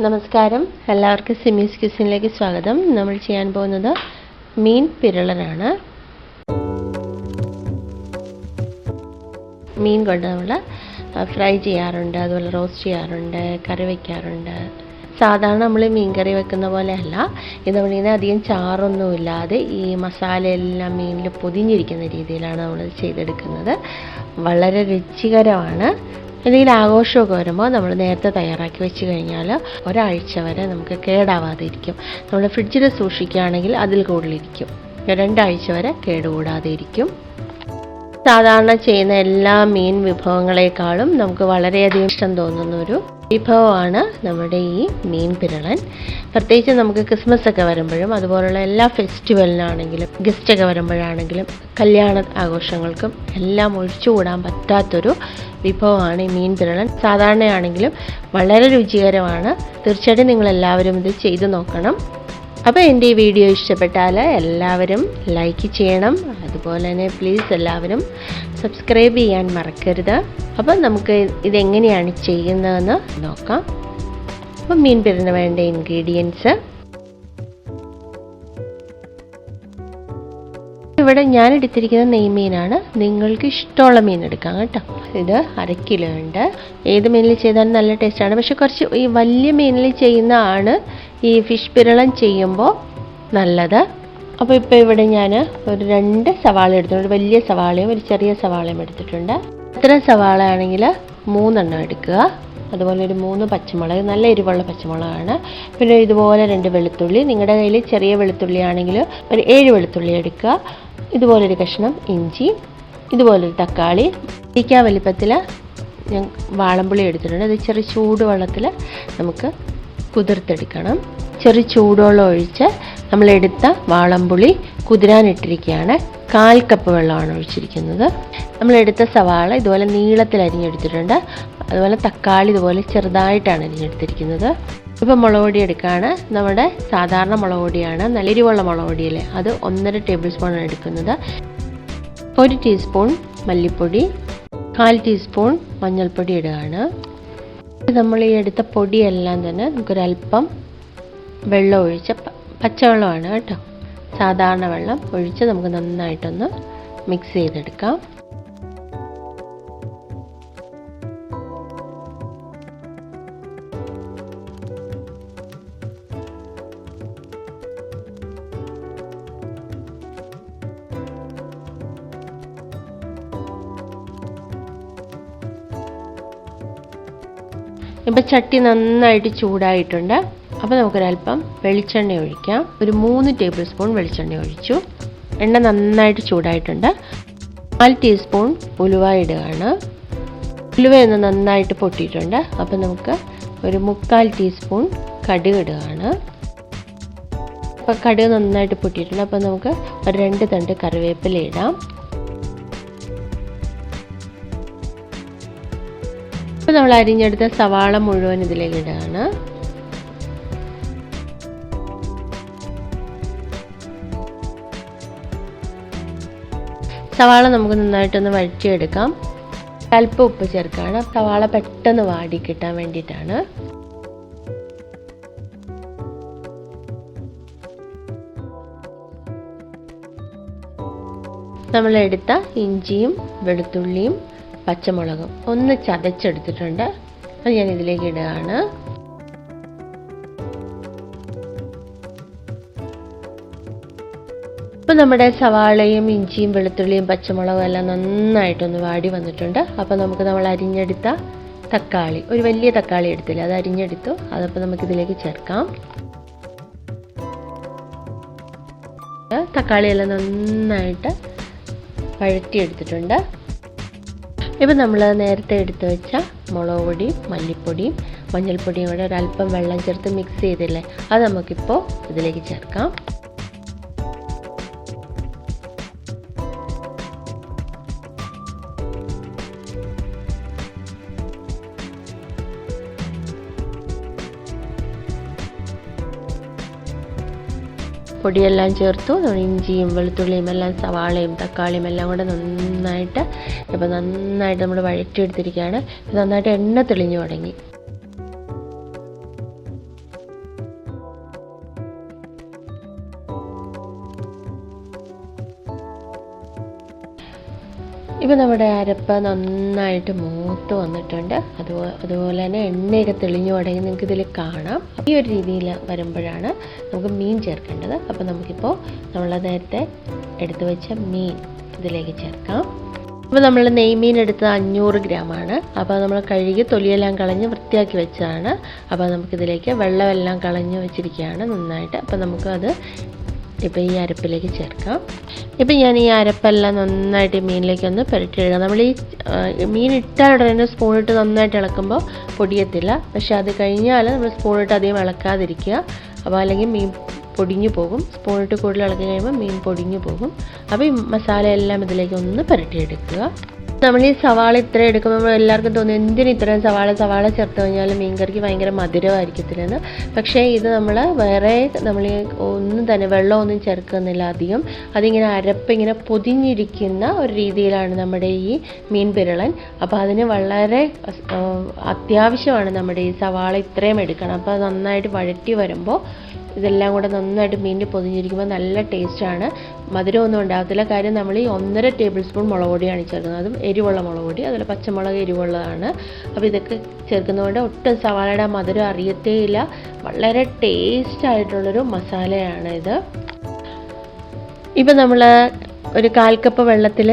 നമസ്കാരം. എല്ലാവർക്കും സിമീസ് ക്യൂസിനിലേക്ക് സ്വാഗതം. നമ്മൾ ചെയ്യാൻ പോകുന്നത് മീൻ പിരളനാണ്. മീൻ കൊണ്ട് നമ്മൾ ഫ്രൈ ചെയ്യാറുണ്ട് അതുപോലെ റോസ്റ്റ് ചെയ്യാറുണ്ട് കറി വയ്ക്കാറുണ്ട് സാധാരണ നമ്മൾ മീൻ കറി വെക്കുന്ന പോലെയല്ല. ഇത് നമ്മളിങ്ങനെ അധികം ചാറൊന്നുമില്ലാതെ ഈ മസാലയെല്ലാം മീനിൽ പൊതിഞ്ഞിരിക്കുന്ന രീതിയിലാണ് നമ്മൾ ചെയ്തെടുക്കുന്നത്. വളരെ രുചികരമാണ്. എന്തെങ്കിലും ആഘോഷമൊക്കെ വരുമ്പോൾ നമ്മൾ നേരത്തെ തയ്യാറാക്കി വെച്ച് കഴിഞ്ഞാൽ ഒരാഴ്ച വരെ നമുക്ക് കേടാവാതിരിക്കും നമ്മൾ ഫ്രിഡ്ജിൽ സൂക്ഷിക്കുകയാണെങ്കിൽ അതിൽ കൂടുതലിരിക്കും. രണ്ടാഴ്ച വരെ കേടുകൂടാതെ ഇരിക്കും സാധാരണ ചെയ്യുന്ന എല്ലാ മീൻ വിഭവങ്ങളെക്കാളും നമുക്ക് വളരെയധികം ഇഷ്ടം തോന്നുന്ന ഒരു വിഭവമാണ് നമ്മുടെ ഈ മീൻ പിരളൻ. പ്രത്യേകിച്ച് നമുക്ക് ക്രിസ്മസ് ഒക്കെ വരുമ്പോഴും അതുപോലുള്ള എല്ലാ ഫെസ്റ്റിവലിനാണെങ്കിലും ഗസ്റ്റ് ഒക്കെ വരുമ്പോഴാണെങ്കിലും കല്യാണ ആഘോഷങ്ങൾക്കും എല്ലാം ഒഴിച്ചുകൂടാൻ പറ്റാത്തൊരു വിഭവമാണ് ഈ മീൻ പിരളൻ. സാധാരണയാണെങ്കിലും വളരെ രുചികരമാണ്. തീർച്ചയായിട്ടും നിങ്ങളെല്ലാവരും ഇത് ചെയ്തു നോക്കണം. അപ്പോൾ എന്റെ ഈ വീഡിയോ ഇഷ്ടപ്പെട്ടാൽ എല്ലാവരും ലൈക്ക് ചെയ്യണം. അതുപോലെ തന്നെ പ്ലീസ് എല്ലാവരും സബ്സ്ക്രൈബ് ചെയ്യാൻ മറക്കരുത്. അപ്പോൾ നമുക്ക് ഇതെങ്ങനെയാണ് ചെയ്യുന്നതെന്ന് നോക്കാം. അപ്പം മീൻ പെരുന്ന വേണ്ട ഇൻഗ്രീഡിയൻസ് ഇവിടെ ഞാൻ എടുത്തിരിക്കുന്ന നെയ്മീനാണ് നിങ്ങൾക്ക് ഇഷ്ടമുള്ള മീൻ എടുക്കാം കേട്ടോ. ഇത് അര കിലോ ഉണ്ട്. ഏത് മീനിൽ ചെയ്താലും നല്ല ടേസ്റ്റാണ് പക്ഷെ കുറച്ച് ഈ വലിയ മീനിൽ ചെയ്യുന്ന ആണ് ഈ ഫിഷ് പിരളം ചെയ്യുമ്പോൾ നല്ലത്. അപ്പോൾ ഇപ്പോൾ ഇവിടെ ഞാൻ ഒരു രണ്ട് സവാള എടുത്തിട്ടുണ്ട് ഒരു വലിയ സവാളയും ഒരു ചെറിയ സവാളയും എടുത്തിട്ടുണ്ട്. ഇത്ര സവാള ആണെങ്കിൽ മൂന്നെണ്ണം എടുക്കുക. അതുപോലെ ഒരു മൂന്ന് പച്ചമുളക് നല്ല എരിവുള്ള പച്ചമുളകാണ്. പിന്നെ ഇതുപോലെ രണ്ട് വെളുത്തുള്ളി. നിങ്ങളുടെ കയ്യിൽ ചെറിയ വെളുത്തുള്ളി ആണെങ്കിൽ ഒരു ഏഴ് വെളുത്തുള്ളി എടുക്കുക. ഇതുപോലൊരു കഷ്ണം ഇഞ്ചി. ഇതുപോലൊരു തക്കാളി. ഇരിക്കാ വലിപ്പത്തിൽ ഞാൻ വാളംപുളി എടുത്തിട്ടുണ്ട്. അത് ചെറിയ ചൂടുവെള്ളത്തിൽ നമുക്ക് കുതിർത്തെടുക്കണം. ചെറു ചൂടുവെള്ളം ഒഴിച്ച് നമ്മളെടുത്ത വാളംപുളി കുതിരാനിട്ടിരിക്കുകയാണ്. കാൽ കപ്പ് വെള്ളമാണ് ഒഴിച്ചിരിക്കുന്നത്. നമ്മളെടുത്ത സവാള ഇതുപോലെ നീളത്തിൽ അരിഞ്ഞെടുത്തിട്ടുണ്ട്. അതുപോലെ തക്കാളി ഇതുപോലെ ചെറുതായിട്ടാണ് അരിഞ്ഞെടുത്തിരിക്കുന്നത്. ഇപ്പം മുളക് പൊടി എടുക്കുകയാണ്. നമ്മുടെ സാധാരണ മുളക് പൊടിയാണ് നല്ലരിവുള്ള മുളക് പൊടിയല്ലേ അത് ഒന്നര ടേബിൾ സ്പൂൺ എടുക്കുന്നത്. ഒരു ടീസ്പൂൺ മല്ലിപ്പൊടി കാൽ ടീസ്പൂൺ മഞ്ഞൾപ്പൊടി ഇടുകയാണ്. നമ്മൾ ഈ എടുത്ത പൊടിയെല്ലാം തന്നെ നമുക്കൊരല്പം വെള്ളം ഒഴിച്ച് പച്ചവെള്ളമാണ് കേട്ടോ. സാധാരണ വെള്ളം ഒഴിച്ച് നമുക്ക് നന്നായിട്ടൊന്ന് മിക്സ് ചെയ്തെടുക്കാം. ഇപ്പം ചട്ടി നന്നായിട്ട് ചൂടായിട്ടുണ്ട്. അപ്പോൾ നമുക്കൊരല്പം വെളിച്ചെണ്ണ ഒഴിക്കാം. ഒരു മൂന്ന് ടേബിൾ സ്പൂൺ വെളിച്ചെണ്ണ ഒഴിച്ചു. എണ്ണ നന്നായിട്ട് ചൂടായിട്ടുണ്ട്. നാല് ടീസ്പൂൺ ഉലുവ ഇടുകയാണ്. ഉലുവ ഒന്ന് നന്നായിട്ട് പൊട്ടിയിട്ടുണ്ട്. അപ്പോൾ നമുക്ക് ഒരു മുക്കാൽ ടീസ്പൂൺ കടുക് ഇടുകയാണ്. അപ്പോൾ കടുക് നന്നായിട്ട് പൊട്ടിയിട്ടുണ്ട്. അപ്പോൾ നമുക്ക് ഒരു രണ്ട് തണ്ട് കറിവേപ്പില ഇടാം. ഇപ്പോൾ നമ്മൾ അരിഞ്ഞെടുത്ത സവാള മുഴുവൻ ഇതിലേക്ക് ഇടുകയാണ് സവാള നമുക്ക് നന്നായിട്ടൊന്ന് വഴിച്ചെടുക്കാം അല്പം ഉപ്പ് ചേർക്കുകയാണ് സവാള പെട്ടെന്ന് വാടി കിട്ടാൻ വേണ്ടിയിട്ടാണ്. നമ്മളെടുത്ത ഇഞ്ചിയും വെളുത്തുള്ളിയും പച്ചമുളകും ഒന്ന് ചതച്ചെടുത്തിട്ടുണ്ട്. അത് ഞാൻ ഇതിലേക്ക് ഇടുകയാണ്. ഇപ്പം നമ്മുടെ സവാളയും ഇഞ്ചിയും വെളുത്തുള്ളിയും പച്ചമുളകും എല്ലാം നന്നായിട്ടൊന്ന് വാടി വന്നിട്ടുണ്ട്. അപ്പോൾ നമുക്ക് നമ്മൾ അരിഞ്ഞെടുത്ത തക്കാളി ഒരു വലിയ തക്കാളി എടുത്തില്ല അത് അരിഞ്ഞെടുത്തു. അതപ്പോൾ നമുക്കിതിലേക്ക് ചേർക്കാം. തക്കാളിയെല്ലാം നന്നായിട്ട് വഴറ്റിയെടുത്തിട്ടുണ്ട്. ഇപ്പം നമ്മൾ നേരത്തെ എടുത്തു വെച്ച മുളക് പൊടിയും മല്ലിപ്പൊടിയും മഞ്ഞൾപ്പൊടിയും കൂടെ ഒരല്പം വെള്ളം ചേർത്ത് മിക്സ് ചെയ്തില്ലേ? അത് നമുക്കിപ്പോൾ ഇതിലേക്ക് ചേർക്കാം. പൊടിയെല്ലാം ചേർത്തു. ഇഞ്ചിയും വെളുത്തുള്ളിയും എല്ലാം സവാളയും തക്കാളിയും എല്ലാം കൂടെ നന്നായിട്ട് ഇപ്പോൾ നന്നായിട്ട് നമ്മൾ വഴറ്റിയെടുത്തിരിക്കുകയാണ്. നന്നായിട്ട് എണ്ണ തെളിഞ്ഞു തുടങ്ങി. ഇപ്പം നമ്മുടെ അരപ്പ് നന്നായിട്ട് മൂത്ത് വന്നിട്ടുണ്ട്. അതുപോലെ അതുപോലെ തന്നെ എണ്ണയൊക്കെ തെളിഞ്ഞു തുടങ്ങി നിങ്ങൾക്ക് ഇതിൽ കാണാം. ഈ ഒരു രീതിയിൽ വരുമ്പോഴാണ് നമുക്ക് മീൻ ചേർക്കേണ്ടത്. അപ്പോൾ നമുക്കിപ്പോൾ നമ്മൾ നേരത്തെ എടുത്തു വെച്ച മീൻ ഇതിലേക്ക് ചേർക്കാം. അപ്പോൾ നമ്മൾ നെയ്മീൻ എടുത്തത് അഞ്ഞൂറ് ഗ്രാമാണ്. അപ്പോൾ നമ്മൾ കഴുകി തൊലിയെല്ലാം കളഞ്ഞ് വൃത്തിയാക്കി വെച്ചതാണ്. അപ്പോൾ നമുക്കിതിലേക്ക് വെള്ളമെല്ലാം കളഞ്ഞ് വെച്ചിരിക്കുകയാണ് നന്നായിട്ട്. അപ്പോൾ നമുക്കത് ഇപ്പോൾ ഈ അരപ്പിലേക്ക് ചേർക്കാം. ഇപ്പം ഞാൻ ഈ അരപ്പെല്ലാം നന്നായിട്ട് മീനിലേക്ക് ഒന്ന് പുരട്ടിയിടുക നമ്മൾ ഈ മീൻ ഇട്ടാൽ ഉടനെ സ്പൂണിട്ട് നന്നായിട്ട് ഇളക്കുമ്പോൾ പൊടിയത്തില്ല. പക്ഷേ അത് കഴിഞ്ഞാൽ നമ്മൾ സ്പൂൺ സ്പൂണിട്ട് അധികം ഇളക്കാതിരിക്കുക. അപ്പോൾ അല്ലെങ്കിൽ മീൻ പൊടിഞ്ഞു പോകും. സ്പൂൺ ഇട്ട് കൂടുതൽ ഇളക്കി കഴിയുമ്പോൾ മീൻ പൊടിഞ്ഞു പോകും. അപ്പോൾ ഈ മസാല എല്ലാം ഇതിലേക്ക് ഒന്ന് പുരട്ടിയെടുക്കുക. നമ്മൾ ഈ സവാള ഇത്ര എടുക്കുമ്പോൾ എല്ലാവർക്കും തോന്നും എന്തിനു ഇത്രയും സവാള? സവാള ചേർത്ത് കഴിഞ്ഞാൽ മീൻകറിക്ക് ഭയങ്കര മധുരമായിരിക്കത്തില്ലെന്ന്. പക്ഷേ ഇത് നമ്മൾ വേറെ നമ്മൾ ഒന്നും തന്നെ വെള്ളമൊന്നും ചേർക്കുന്നില്ല അധികം. അതിങ്ങനെ അരപ്പ് ഇങ്ങനെ പൊതിഞ്ഞിരിക്കുന്ന ഒരു രീതിയിലാണ് നമ്മുടെ ഈ മീൻ പിരളൻ അപ്പോൾ അതിന് വളരെ അത്യാവശ്യമാണ് നമ്മുടെ ഈ സവാള ഇത്രയും എടുക്കണം. അപ്പോൾ നന്നായിട്ട് വഴറ്റി വരുമ്പോൾ ഇതെല്ലാം കൂടെ നന്നായിട്ട് മീനിൽ പൊതിഞ്ഞിരിക്കുമ്പോൾ നല്ല ടേസ്റ്റാണ്. മധുരമൊന്നും ഉണ്ടാകത്തില്ല. കാര്യം നമ്മൾ ഈ ഒന്നര ടേബിൾ സ്പൂൺ മുളക് പൊടിയാണ് ചേർക്കുന്നത്. അതും എരിവുള്ള മുളക് പൊടി അതുപോലെ പച്ചമുളക് എരിവുള്ളതാണ്. അപ്പോൾ ഇതൊക്കെ ചേർക്കുന്നതുകൊണ്ട് ഒട്ടും സവാളയുടെ മധുരം അറിയത്തേയില്ല. വളരെ ടേസ്റ്റ് ആയിട്ടുള്ളൊരു മസാലയാണ് ഇത്. ഇപ്പം നമ്മൾ ഒരു കാൽ കപ്പ് വെള്ളത്തിൽ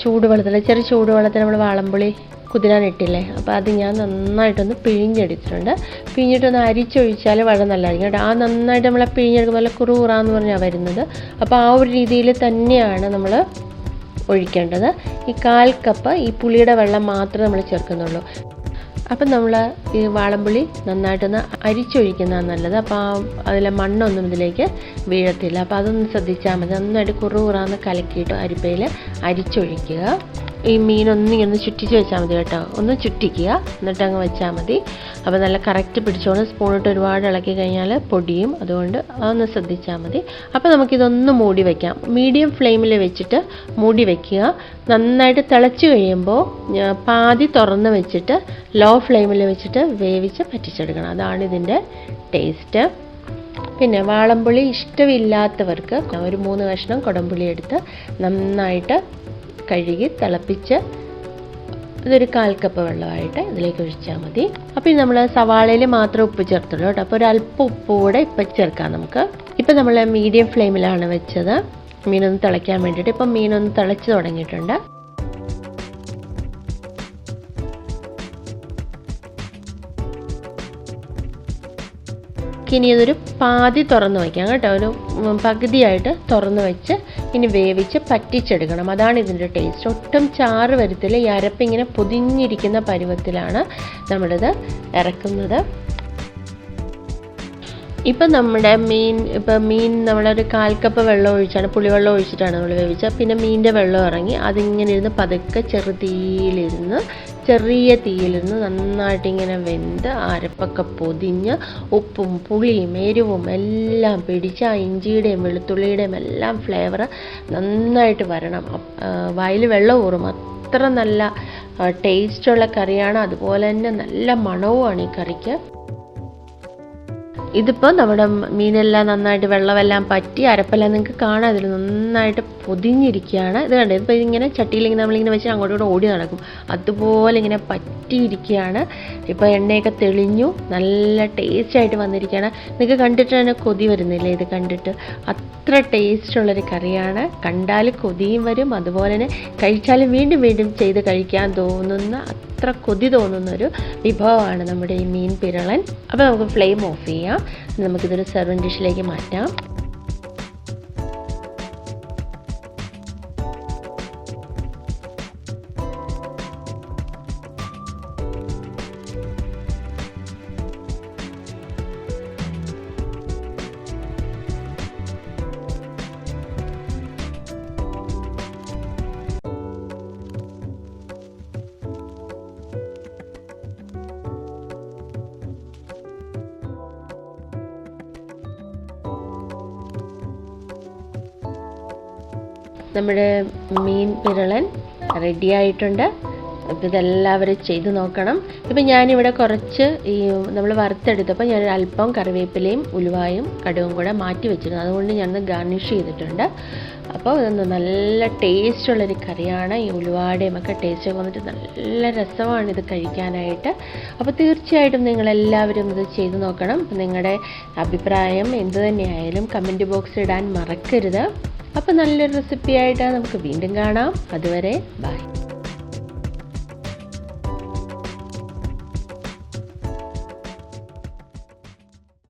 ചൂടുവെള്ളത്തിൽ ചെറിയ ചൂടുവെള്ളത്തിൽ നമ്മൾ വാളംപുളി കുതിരാനിട്ടില്ലേ? അപ്പോൾ അത് ഞാൻ നന്നായിട്ടൊന്ന് പിഴിഞ്ഞെടുത്തിട്ടുണ്ട്. പിഴിഞ്ഞിട്ടൊന്ന് അരിച്ചൊഴിച്ചാൽ വളരെ നല്ലതായിരിക്കും കേട്ടോ. ആ നന്നായിട്ട് നമ്മളെ പിഴിഞ്ഞെടുക്കുമ്പോൾ നല്ല കുറുകുറാന്ന് പറഞ്ഞാൽ വരുന്നത്. അപ്പോൾ ആ ഒരു രീതിയിൽ തന്നെയാണ് നമ്മൾ ഒഴിക്കേണ്ടത്. ഈ കാൽ കപ്പ് ഈ പുളിയുടെ വെള്ളം മാത്രമേ നമ്മൾ ചേർക്കുന്നുള്ളൂ. അപ്പം നമ്മൾ ഈ വാളംപുളി നന്നായിട്ടൊന്ന് അരിച്ചൊഴിക്കുന്നതാണ് നല്ലത്. അപ്പോൾ അതിലെ മണ്ണൊന്നും ഇതിലേക്ക് വീഴത്തില്ല. അപ്പോൾ അതൊന്ന് ശ്രദ്ധിച്ചാൽ മതി. നന്നായിട്ട് കുറു കുറാന്ന് കലക്കിയിട്ട് അരിപ്പയിൽ അരിച്ചൊഴിക്കുക. ഈ മീനൊന്നും ഇങ്ങനെ ചുറ്റിച്ച് വെച്ചാൽ മതി കേട്ടോ. ഒന്ന് ചുറ്റിക്കുക എന്നിട്ട് അങ്ങ് വെച്ചാൽ മതി. അപ്പോൾ നല്ല കറക്റ്റ് പിടിച്ചോണ്ട് സ്പൂണിട്ട് ഒരുപാട് ഇളക്കി കഴിഞ്ഞാൽ പൊടിയും അതുകൊണ്ട് അതൊന്ന് ശ്രദ്ധിച്ചാൽ മതി. അപ്പോൾ നമുക്കിതൊന്ന് മൂടി വയ്ക്കാം മീഡിയം ഫ്ലെയിമിൽ വെച്ചിട്ട് മൂടി വയ്ക്കുക നന്നായിട്ട് തിളച്ച് കഴിയുമ്പോൾ പാതി തുറന്ന് വെച്ചിട്ട് ലോ ഫ്ലെയിമിൽ വെച്ചിട്ട് വേവിച്ച് പറ്റിച്ചെടുക്കണം അതാണ് ഇതിന്റെ ടേസ്റ്റ്. പിന്നെ വാളംപുളി ഇഷ്ടമില്ലാത്തവർക്ക് ഒരു മൂന്ന് കഷ്ണം കുടംപുളി എടുത്ത് നന്നായിട്ട് കഴുകി തിളപ്പിച്ച് ഇതൊരു കാൽ കപ്പ് വെള്ളമായിട്ട് ഇതിലേക്ക് ഒഴിച്ചാൽ മതി. അപ്പോൾ നമ്മൾ സവാളയിൽ മാത്രം ഉപ്പ് ചേർത്തുള്ളൂ കേട്ടോ. അപ്പോൾ അല്പം ഉപ്പ് കൂടെ ഇപ്പം ചേർക്കാം നമുക്ക്. ഇപ്പം നമ്മൾ മീഡിയം ഫ്ലെയിമിലാണ് വെച്ചത്. മീനൊന്ന് തിളയ്ക്കാൻ വേണ്ടിയിട്ട് ഇപ്പം മീനൊന്ന് തിളച്ച് തുടങ്ങിയിട്ടുണ്ട്. ഇനി ഇതൊരു പാതി തുറന്ന് വയ്ക്കാം കേട്ടോ. ഒരു പകുതിയായിട്ട് തുറന്ന് വെച്ച് ഇനി വേവിച്ച് പറ്റിച്ചെടുക്കണം. അതാണ് ഇതിന്റെ ടേസ്റ്റ് ഒട്ടും ചാറ് വരത്തില്ല. ഈ അരപ്പ് ഇങ്ങനെ പൊതിഞ്ഞിരിക്കുന്ന പരുവത്തിലാണ് നമ്മളിത് ഇറക്കുന്നത്. ഇപ്പം നമ്മുടെ മീൻ ഇപ്പം മീൻ നമ്മളൊരു കാൽ കപ്പ് വെള്ളം ഒഴിച്ചാണ് പുളിവെള്ളം ഒഴിച്ചിട്ടാണ് നമ്മൾ വേവിച്ചത്. പിന്നെ മീനിന്റെ വെള്ളം ഇറങ്ങി അതിങ്ങനെ ഇരുന്ന് പതുക്കെ ചെറുതീയിലിരുന്ന് ചെറിയ തീയിൽ നിന്ന് നന്നായിട്ടിങ്ങനെ വെന്ത് അരപ്പൊക്കെ പൊതിഞ്ഞ് ഉപ്പും പുളിയും എരിവും എല്ലാം പിടിച്ച് ആ ഇഞ്ചിയുടെയും വെളുത്തുള്ളിയുടെയും എല്ലാം ഫ്ലേവർ നന്നായിട്ട് വരണം. വായിൽ വെള്ളം ഊറും. അത്ര നല്ല ടേസ്റ്റുള്ള കറിയാണ്. അതുപോലെ തന്നെ നല്ല മണവുമാണ് ഈ കറിക്ക്. ഇതിപ്പോൾ നമ്മുടെ മീനെല്ലാം നന്നായിട്ട് വെള്ളമെല്ലാം പറ്റി അരപ്പെല്ലാം നിങ്ങൾക്ക് ഇതിൽ നന്നായിട്ട് പൊതിഞ്ഞിരിക്കുകയാണ്. ഇത് കണ്ടത് ഇപ്പോൾ ഇങ്ങനെ ചട്ടിയിലിങ്ങനെ നമ്മളിങ്ങനെ വെച്ച് അങ്ങോട്ടും ഇങ്ങോട്ട് ഓടി നടക്കും. അതുപോലെ ഇങ്ങനെ പറ്റിയിരിക്കുകയാണ്. ഇപ്പോൾ എണ്ണയൊക്കെ തെളിഞ്ഞു. നല്ല ടേസ്റ്റ് ആയിട്ട് വന്നിരിക്കുകയാണ്. നിങ്ങൾക്ക് കണ്ടിട്ട് തന്നെ കൊതി വരുന്നില്ലേ? ഇത് കണ്ടിട്ട് അത്ര ടേസ്റ്റുള്ളൊരു കറിയാണ്. കണ്ടാൽ കൊതിയും വരും. അതുപോലെ തന്നെ കഴിച്ചാലും വീണ്ടും വീണ്ടും ചെയ്ത് കഴിക്കാൻ തോന്നുന്ന അത്ര കൊതി തോന്നുന്നൊരു വിഭവമാണ് നമ്മുടെ ഈ മീൻ പിരളൻ. അപ്പോൾ നമുക്ക് ഫ്ലെയിം ഓഫ് ചെയ്യാം. നമുക്കിതൊരു സെർവിങ് ഡിഷിലേക്ക് മാറ്റാം. നമ്മുടെ മീൻ പിരളൻ റെഡി ആയിട്ടുണ്ട്. അപ്പോൾ ഇതെല്ലാവരും ചെയ്ത് നോക്കണം. ഇപ്പം ഞാനിവിടെ കുറച്ച് ഈ നമ്മൾ വറുത്തെടുത്തപ്പോൾ ഞാൻ അല്പം കറിവേപ്പിലയും ഉലുവായും കടുകും കൂടെ മാറ്റി വെച്ചിരുന്നു. അതുകൊണ്ട് ഞാനത് ഗാർണിഷ് ചെയ്തിട്ടുണ്ട്. അപ്പോൾ ഇതൊന്ന് നല്ല ടേസ്റ്റുള്ളൊരു കറിയാണ്. ഈ ഉലുവാടയും ഒക്കെ ടേസ്റ്റ് വന്നിട്ട് നല്ല രസമാണ് ഇത് കഴിക്കാനായിട്ട്. അപ്പോൾ തീർച്ചയായിട്ടും നിങ്ങളെല്ലാവരും ഇത് ചെയ്ത് നോക്കണം. നിങ്ങളുടെ അഭിപ്രായം എന്ത് തന്നെയായാലും കമന്റ് ബോക്സ് ഇടാൻ മറക്കരുത്. അപ്പോൾ നല്ലൊരു റെസിപ്പിയായിട്ട് നമുക്ക് വീണ്ടും കാണാം. അതുവരെ ബൈ